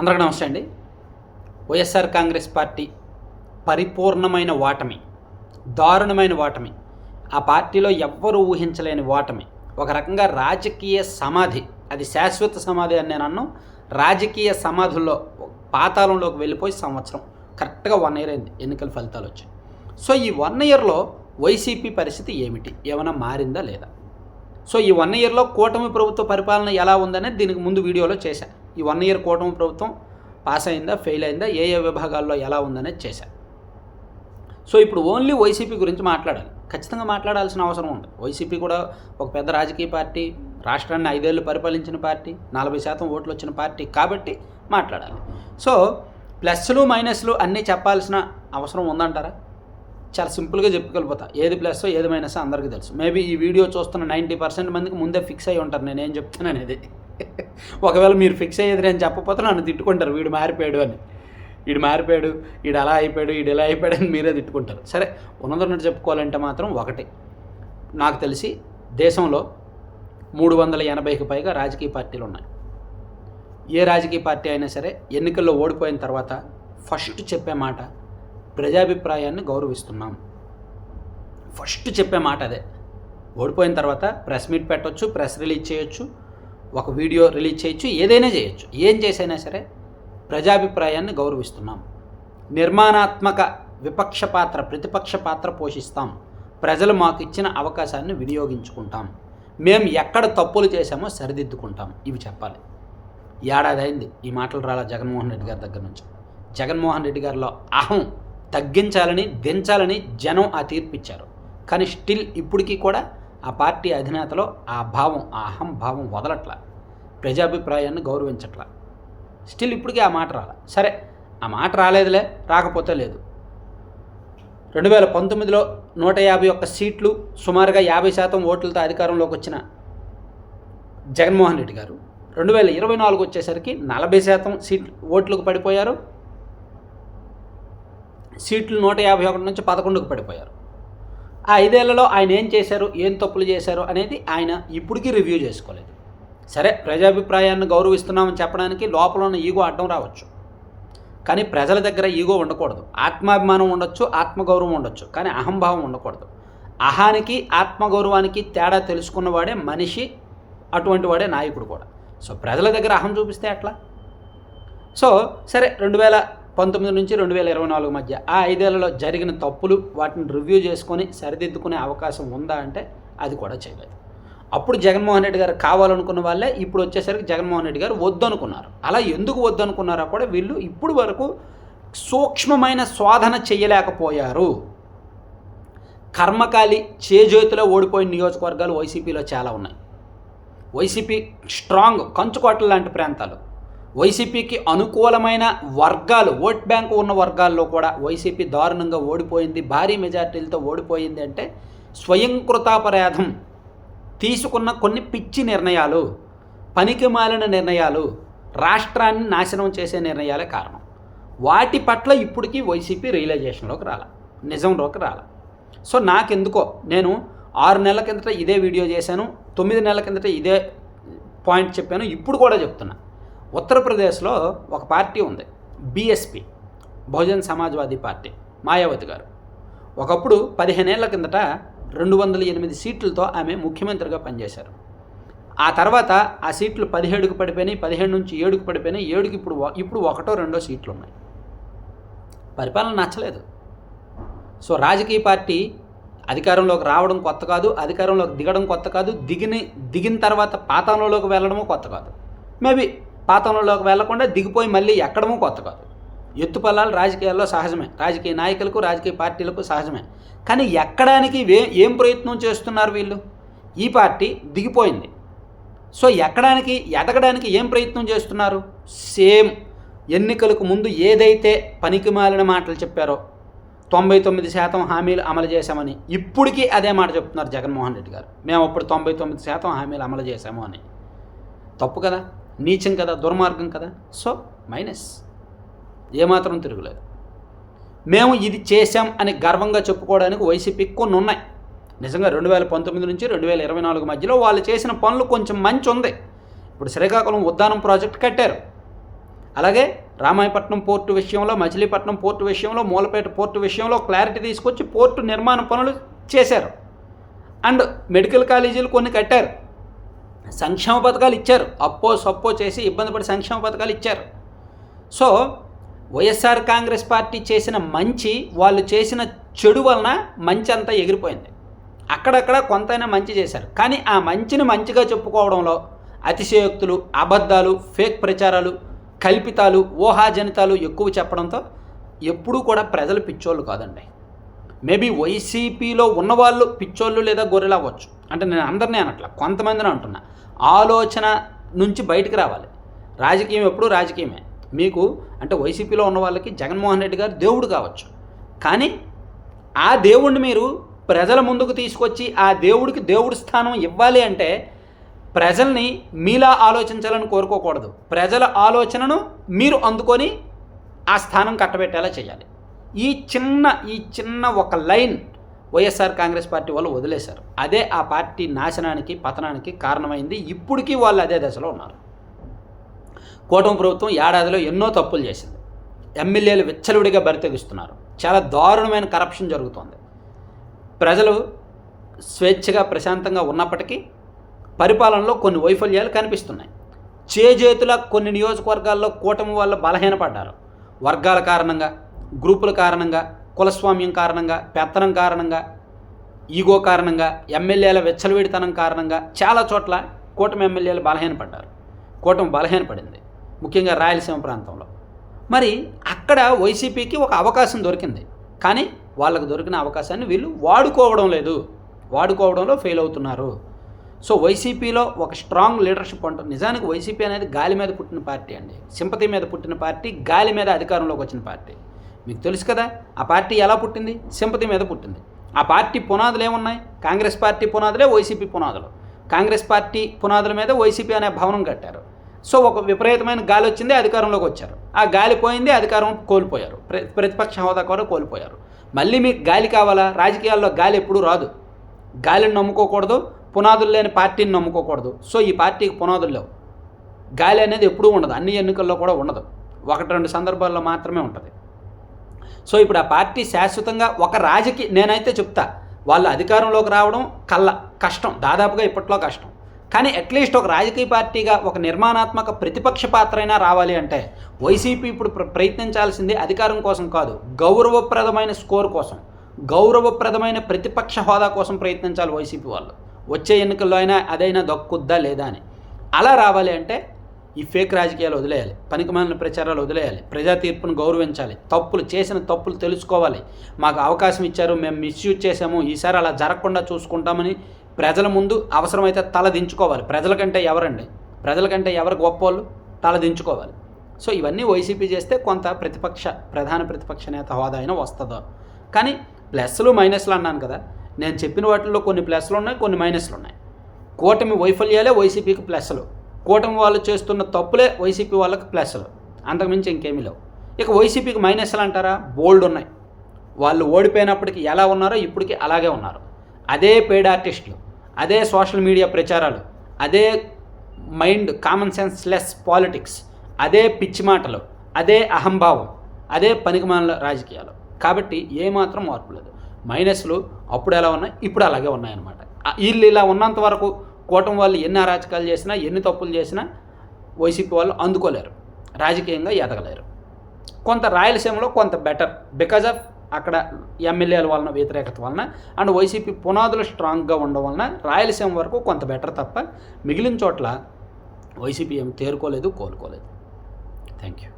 అందరికీ నమస్తే అండి. వైఎస్ఆర్ కాంగ్రెస్ పార్టీ పరిపూర్ణమైన ఓటమి దారుణమైన ఓటమి ఆ పార్టీలో ఎవ్వరూ ఊహించలేని ఓటమి ఒక రకంగా రాజకీయ సమాధి అది శాశ్వత సమాధి అని నేను అన్నాను రాజకీయ సమాధుల్లో పాతాళంలోకి వెళ్ళిపోయి సంవత్సరం కరెక్ట్గా వన్ ఇయర్ అయింది ఎన్నికల ఫలితాలు వచ్చాయి. సో ఈ వన్ ఇయర్లో వైసీపీ పరిస్థితి ఏమిటి? ఏమైనా మారిందా లేదా? సో ఈ వన్ ఇయర్లో కూటమి ప్రభుత్వ పరిపాలన ఎలా ఉందనేది దీనికి ముందు వీడియోలో చేశా. ఈ వన్ ఇయర్ కూటమి ప్రభుత్వం పాస్ అయిందా ఫెయిల్ అయిందా ఏ ఏ విభాగాల్లో ఎలా ఉందనేది చేశారు. సో ఇప్పుడు ఓన్లీ వైసీపీ గురించి మాట్లాడాలి. ఖచ్చితంగా మాట్లాడాల్సిన అవసరం ఉంది. వైసీపీ కూడా ఒక పెద్ద రాజకీయ పార్టీ రాష్ట్రాన్ని ఐదేళ్ళు పరిపాలించిన పార్టీ నలభై శాతం ఓట్లు వచ్చిన పార్టీ కాబట్టి మాట్లాడాలి. సో ప్లస్లు మైనస్లు అన్నీ చెప్పాల్సిన అవసరం ఉందంటారా? చాలా సింపుల్గా చెప్పుకెళ్ళిపోతా. ఏది ప్లస్ ఏది మైనస్ అందరికీ తెలుసు. మేబీ ఈ వీడియో చూస్తున్న నైంటీ పర్సెంట్ మందికి ముందే ఫిక్స్ అయ్యి ఉంటారు. నేను చెప్తున్నాను అనేది ఒకవేళ మీరు ఫిక్స్ అయ్యేది నేను చెప్పకపోతే నన్ను తిట్టుకుంటారు వీడు మారిపోయాడు అని. వీడు మారిపోయాడు వీడు అలా అయిపోయాడు వీడు ఇలా అయిపోయాడు అని మీరే తిట్టుకుంటారు. సరే ఉన్నదన్నట్టు చెప్పుకోవాలంటే మాత్రం ఒకటి. నాకు తెలిసి దేశంలో మూడు వందల ఎనభైకి పైగా రాజకీయ పార్టీలు ఉన్నాయి. ఏ రాజకీయ పార్టీ అయినా సరే ఎన్నికల్లో ఓడిపోయిన తర్వాత ఫస్ట్ చెప్పే మాట ప్రజాభిప్రాయాన్ని గౌరవిస్తున్నాం. ఫస్ట్ చెప్పే మాట అదే. ఓడిపోయిన తర్వాత ప్రెస్ మీట్ పెట్టొచ్చు ప్రెస్ రిలీజ్ చేయొచ్చు ఒక వీడియో రిలీజ్ చేయొచ్చు ఏదైనా చేయొచ్చు. ఏం చేసైనా సరే ప్రజాభిప్రాయాన్ని గౌరవిస్తున్నాం. నిర్మాణాత్మక విపక్ష పాత్ర ప్రతిపక్ష పాత్ర పోషిస్తాం. ప్రజలు మాకు ఇచ్చిన అవకాశాన్ని వినియోగించుకుంటాం. మేము ఎక్కడ తప్పులు చేశామో సరిదిద్దుకుంటాం. ఇవి చెప్పాలి. ఏడాది అయింది. ఈ మాటలు రాలా జగన్మోహన్ రెడ్డి గారి దగ్గర నుంచి. జగన్మోహన్ రెడ్డి గారిలో అహం తగ్గించాలని దించాలని జనం ఆ తీర్పు ఇచ్చారు. కానీ స్టిల్ ఇప్పటికీ కూడా ఆ పార్టీ అధినేతలో ఆ భావం ఆ అహంభావం వదలట్ల. ప్రజాభిప్రాయాన్ని గౌరవించట్ల. స్టిల్ ఇప్పటికీ ఆ మాట రాల. సరే ఆ మాట రాలేదులే రాకపోతే లేదు. రెండు వేల పంతొమ్మిదిలో నూట యాభై ఒక్క సీట్లు సుమారుగా యాభై శాతం ఓట్లతో అధికారంలోకి వచ్చిన జగన్మోహన్ రెడ్డి గారు రెండు వేల ఇరవై నాలుగు వచ్చేసరికి నలభై శాతం సీట్లు ఓట్లకు పడిపోయారు. సీట్లు నూట యాభై ఒకటి నుంచి పదకొండుకు పడిపోయారు. ఆ ఐదేళ్ళలో ఆయన ఏం చేశారు? ఏం తప్పులు చేశారు? అనేది ఆయన ఇప్పటికీ రివ్యూ చేసుకోలేదు. సరే ప్రజాభిప్రాయాన్ని గౌరవిస్తున్నామని చెప్పడానికి లోపల ఉన్న ఈగో అడ్డం రావచ్చు. కానీ ప్రజల దగ్గర ఈగో ఉండకూడదు. ఆత్మాభిమానం ఉండొచ్చు ఆత్మగౌరవం ఉండొచ్చు. కానీ అహంభావం ఉండకూడదు. అహానికి ఆత్మగౌరవానికి తేడా తెలుసుకున్నవాడే మనిషి అటువంటి వాడే నాయకుడు కూడా. సో ప్రజల దగ్గర అహం చూపిస్తే ఎట్లా? సో సరే రెండు వేల పంతొమ్మిది నుంచి రెండు వేల ఇరవై నాలుగు మధ్య. ఆ ఐదేళ్ళలో జరిగిన తప్పులు వాటిని రివ్యూ చేసుకొని సరిదిద్దుకునే అవకాశం ఉందా అంటే అది కూడా చేయలేదు. అప్పుడు జగన్మోహన్ రెడ్డి గారు కావాలనుకున్న వాళ్ళే ఇప్పుడు వచ్చేసరికి జగన్మోహన్ రెడ్డి గారు వద్దనుకున్నారు. అలా ఎందుకు వద్దనుకున్నారో కూడా వీళ్ళు ఇప్పుడు వరకు సూక్ష్మమైన శోధన చేయలేకపోయారు. కర్మకాలి చేజోతిలో ఓడిపోయిన నియోజకవర్గాలు వైసీపీలో చాలా ఉన్నాయి. వైసీపీ స్ట్రాంగ్ కంచుకోటలు లాంటి ప్రాంతాలు. వైసీపీకి అనుకూలమైన వర్గాలు ఓట్ బ్యాంకు ఉన్న వర్గాల్లో కూడా వైసీపీ దారుణంగా ఓడిపోయింది భారీ మెజార్టీలతో ఓడిపోయింది అంటే స్వయంకృతాపరాధం. తీసుకున్న కొన్ని పిచ్చి నిర్ణయాలు పనికి మాలిన నిర్ణయాలు రాష్ట్రాన్ని నాశనం చేసే నిర్ణయాలే కారణం. వాటి పట్ల ఇప్పటికీ వైసీపీ రియలైజేషన్లోకి రాల నిజంలోకి రాల. సో నాకెందుకో నేను ఆరు నెలల కిందట ఇదే వీడియో చేశాను తొమ్మిది నెలల కిందట ఇదే పాయింట్ చెప్పాను ఇప్పుడు కూడా చెప్తున్నా. ఉత్తరప్రదేశ్లో ఒక పార్టీ ఉంది బీఎస్పీ బహుజన్ సమాజ్వాదీ పార్టీ మాయావతి గారు. ఒకప్పుడు పదిహేనేళ్ళ కిందట రెండు వందల ఎనిమిది సీట్లతో ఆమె ముఖ్యమంత్రిగా పనిచేశారు. ఆ తర్వాత ఆ సీట్లు పదిహేడుకు పడిపోయినాయి పదిహేడు నుంచి ఏడుకు పడిపోయినాయి ఏడుకి ఇప్పుడు ఇప్పుడు ఒకటో రెండో సీట్లు ఉన్నాయి పరిపాలన నచ్చలేదు. సో రాజకీయ పార్టీ అధికారంలోకి రావడం కొత్త కాదు అధికారంలోకి దిగడం కొత్త కాదు దిగిని దిగిన తర్వాత పాతంలోకి వెళ్ళడము కొత్త కాదు. మేబీ పాతంలోకి వెళ్ళకుండా దిగిపోయి మళ్ళీ ఎక్కడము కొత్త కాదు. ఎత్తుపల్లాలు రాజకీయాల్లో సహజమే. రాజకీయ నాయకులకు రాజకీయ పార్టీలకు సహజమే. కానీ ఎక్కడానికి వే ఏం ప్రయత్నం చేస్తున్నారు వీళ్ళు? ఈ పార్టీ దిగిపోయింది. సో ఎక్కడానికి ఎదగడానికి ఏం ప్రయత్నం చేస్తున్నారు? సేమ్ ఎన్నికలకు ముందు ఏదైతే పనికి మాలిన మాటలు చెప్పారో తొంభై తొమ్మిది శాతం హామీలు అమలు చేశామని ఇప్పటికీ అదే మాట చెప్తున్నారు జగన్మోహన్ రెడ్డి గారు. మేము అప్పుడు తొంభై తొమ్మిది శాతం హామీలు అమలు చేశాము అని. తప్పు కదా? నీచం కదా దుర్మార్గం కదా? సో మైనస్ ఏమాత్రం తిరుగులేదు. మేము ఇది చేశాం అని గర్వంగా చెప్పుకోవడానికి వైసీపీకి కొన్ని ఉన్నాయి నిజంగా రెండు వేల పంతొమ్మిది నుంచి రెండు వేల ఇరవై నాలుగు మధ్యలో వాళ్ళు చేసిన పనులు కొంచెం మంచి ఉంది ఇప్పుడు శ్రీకాకుళం ఉద్దానం ప్రాజెక్ట్ కట్టారు. అలాగే రామాయపట్నం పోర్టు విషయంలో మచిలీపట్నం పోర్టు విషయంలో మూలపేట పోర్టు విషయంలో క్లారిటీ తీసుకొచ్చి పోర్టు నిర్మాణ పనులు చేశారు. అండ్ మెడికల్ కాలేజీలు కొన్ని కట్టారు. సంక్షేమ పథకాలు ఇచ్చారు. అప్పో సప్పో చేసి ఇబ్బంది పడి సంక్షేమ పథకాలు ఇచ్చారు. సో వైఎస్ఆర్ కాంగ్రెస్ పార్టీ చేసిన మంచి వాళ్ళు చేసిన చెడు వలన మంచి అంతా ఎగిరిపోయింది. అక్కడక్కడ కొంతైనా మంచి చేశారు. కానీ ఆ మంచిని మంచిగా చెప్పుకోవడంలో అతిశయోక్తులు అబద్ధాలు ఫేక్ ప్రచారాలు కల్పితాలు ఊహాజనితాలు ఎక్కువ చెప్పడంతో ఎప్పుడూ కూడా ప్రజలు పిచ్చోళ్ళు కాదండి. మేబీ వైసీపీలో ఉన్నవాళ్ళు పిచ్చోళ్ళు లేదా గొర్రెలు అవ్వచ్చు. అంటే నేను అందరినీ అనట్లా కొంతమందిని అంటున్నా. ఆలోచన నుంచి బయటకు రావాలి. రాజకీయం ఎప్పుడు రాజకీయమే. మీకు అంటే వైసీపీలో ఉన్న వాళ్ళకి జగన్మోహన్ రెడ్డి గారు దేవుడు కావచ్చు. కానీ ఆ దేవుణ్ణి మీరు ప్రజల ముందుకు తీసుకొచ్చి ఆ దేవుడికి దేవుడి స్థానం ఇవ్వాలి అంటే ప్రజల్ని మీలా ఆలోచించాలని కోరుకోకూడదు. ప్రజల ఆలోచనను మీరు అందుకొని ఆ స్థానం కట్టబెట్టేలా చేయాలి. ఈ చిన్న ఈ చిన్న ఒక లైన్ వైఎస్ఆర్ కాంగ్రెస్ పార్టీ వాళ్ళు వదిలేశారు. అదే ఆ పార్టీ నాశనానికి పతనానికి కారణమైంది. ఇప్పటికీ వాళ్ళు అదే దశలో ఉన్నారు. కూటమి ప్రభుత్వం ఏడాదిలో ఎన్నో తప్పులు చేసింది. ఎమ్మెల్యేలు విచ్చలవిడిగా బరితెగిస్తున్నారు. చాలా దారుణమైన కరప్షన్ జరుగుతోంది. ప్రజలు స్వేచ్ఛగా ప్రశాంతంగా ఉన్నప్పటికీ పరిపాలనలో కొన్ని వైఫల్యాలు కనిపిస్తున్నాయి. చేజేతుల కొన్ని నియోజకవర్గాల్లో కూటమి వాళ్ళు బలహీనపడ్డారు. వర్గాల కారణంగా గ్రూపుల కారణంగా కులస్వామ్యం కారణంగా పెత్తనం కారణంగా ఈగో కారణంగా ఎమ్మెల్యేల వెచ్చలవిడితనం కారణంగా చాలా చోట్ల కూటమి ఎమ్మెల్యేలు బలహీనపడ్డారు. కూటమి బలహీనపడింది. ముఖ్యంగా రాయలసీమ ప్రాంతంలో. మరి అక్కడ వైసీపీకి ఒక అవకాశం దొరికింది. కానీ వాళ్ళకు దొరికిన అవకాశాన్ని వీళ్ళు వాడుకోవడం లేదు. వాడుకోవడంలో ఫెయిల్ అవుతున్నారు. సో వైసీపీలో ఒక స్ట్రాంగ్ లీడర్షిప్ ఉంటుంది నిజానికి వైసీపీ అనేది గాలి మీద పుట్టిన పార్టీ అండి. సింపతి మీద పుట్టిన పార్టీ గాలి మీద అధికారంలోకి వచ్చిన పార్టీ. మీకు తెలుసు కదా ఆ పార్టీ ఎలా పుట్టింది? సింపతి మీద పుట్టింది. ఆ పార్టీ పునాదులు ఏమున్నాయి? కాంగ్రెస్ పార్టీ పునాదులే వైసీపీ పునాదులు. కాంగ్రెస్ పార్టీ పునాదుల మీద వైసీపీ అనే భవనం కట్టారు. సో ఒక విపరీతమైన గాలి వచ్చింది అధికారంలోకి వచ్చారు. ఆ గాలి పోయింది అధికారం కోల్పోయారు. ప్రతిపక్ష హోదా కూడా కోల్పోయారు. మళ్ళీ మీకు గాలి కావాలా? రాజకీయాల్లో గాలి ఎప్పుడూ రాదు. గాలిని నమ్ముకోకూడదు పునాదులు లేని పార్టీని నమ్ముకోకూడదు. సో ఈ పార్టీకి పునాదులు లేవు. గాలి అనేది ఎప్పుడూ ఉండదు అన్ని ఎన్నికల్లో కూడా ఉండదు. ఒకటి రెండు సందర్భాల్లో మాత్రమే ఉంటుంది. సో ఇప్పుడు ఆ పార్టీ శాశ్వతంగా ఒక రాజకీయ నేనైతే చెప్తా వాళ్ళు అధికారంలోకి రావడం కళ్ళ కష్టం దాదాపుగా ఇప్పట్లో కష్టం. కానీ అట్లీస్ట్ ఒక రాజకీయ పార్టీగా ఒక నిర్మాణాత్మక ప్రతిపక్ష పాత్ర అయినా రావాలి అంటే వైసీపీ ఇప్పుడు ప్ర- ప్రయత్నించాల్సింది అధికారం కోసం కాదు గౌరవప్రదమైన స్కోర్ కోసం గౌరవప్రదమైన ప్రతిపక్ష హోదా కోసం ప్రయత్నించాలి వైసీపీ వాళ్ళు. వచ్చే ఎన్నికల్లో అయినా అదైనా దక్కుద్దా లేదా అని. అలా రావాలి అంటే ఈ ఫేక్ రాజకీయాలు వదిలేయాలి. పనికిమాలిన ప్రచారాలు వదిలేయాలి. ప్రజా తీర్పును గౌరవించాలి. తప్పులు చేసిన తప్పులు తెలుసుకోవాలి. మాకు అవకాశం ఇచ్చారు మేము మిస్యూజ్ చేసాము ఈసారి అలా జరగకుండా చూసుకుంటామని ప్రజల ముందు అవసరమైతే తల దించుకోవాలి. ప్రజలకంటే ఎవరండి? ప్రజలకంటే ఎవరు గొప్పోళ్ళు? తల దించుకోవాలి. సో ఇవన్నీ వైసీపీ చేస్తే కొంత ప్రతిపక్ష ప్రధాన ప్రతిపక్ష నేత హోదా అయినా వస్తుందో? కానీ ప్లస్లు మైనస్లు అన్నాను కదా. నేను చెప్పిన వాటిల్లో కొన్ని ప్లస్లు ఉన్నాయి కొన్ని మైనస్లు ఉన్నాయి కూటమి వైఫల్యాలే వైసీపీకి ప్లస్లు. కూటమి వాళ్ళు చేస్తున్న తప్పులే వైసీపీ వాళ్ళకి ప్లస్లు. అంతకుమించి ఇంకేమీ లేవు. ఇక వైసీపీకి మైనస్లు అంటారా? బోల్డ్ ఉన్నాయి. వాళ్ళు ఓడిపోయినప్పటికీ ఎలా ఉన్నారో ఇప్పటికీ అలాగే ఉన్నారు. అదే పెయిడ్ ఆర్టిస్టులు అదే సోషల్ మీడియా ప్రచారాలు అదే mind common sense less politics అదే పిచ్చి మాటలు అదే అహంభావం అదే పనికిమాల రాజకీయాలు. కాబట్టి ఏమాత్రం మార్పు లేదు. మైనస్లు అప్పుడు ఎలా ఉన్నాయి? ఇప్పుడు అలాగే ఉన్నాయన్నమాట. వీళ్ళు ఇలా ఉన్నంత వరకు కూటమి వాళ్ళు ఎన్ని అరాచకాలు చేసినా ఎన్ని తప్పులు చేసినా వైసీపీ వాళ్ళు అందుకోలేరు. రాజకీయంగా ఎదగలేరు. కొంత రాయలసీమలో కొంత బెటర్ బికాజ్ ఆఫ్ అక్కడ ఎమ్మెల్యేల వలన వ్యతిరేకత వలన అండ్ వైసీపీ పునాదులు స్ట్రాంగ్గా ఉండడం వలన రాయలసీమ వరకు కొంత బెటర్ తప్ప మిగిలిన చోట్ల వైసీపీ ఏమి తేరుకోలేదు కోలుకోలేదు. Thank you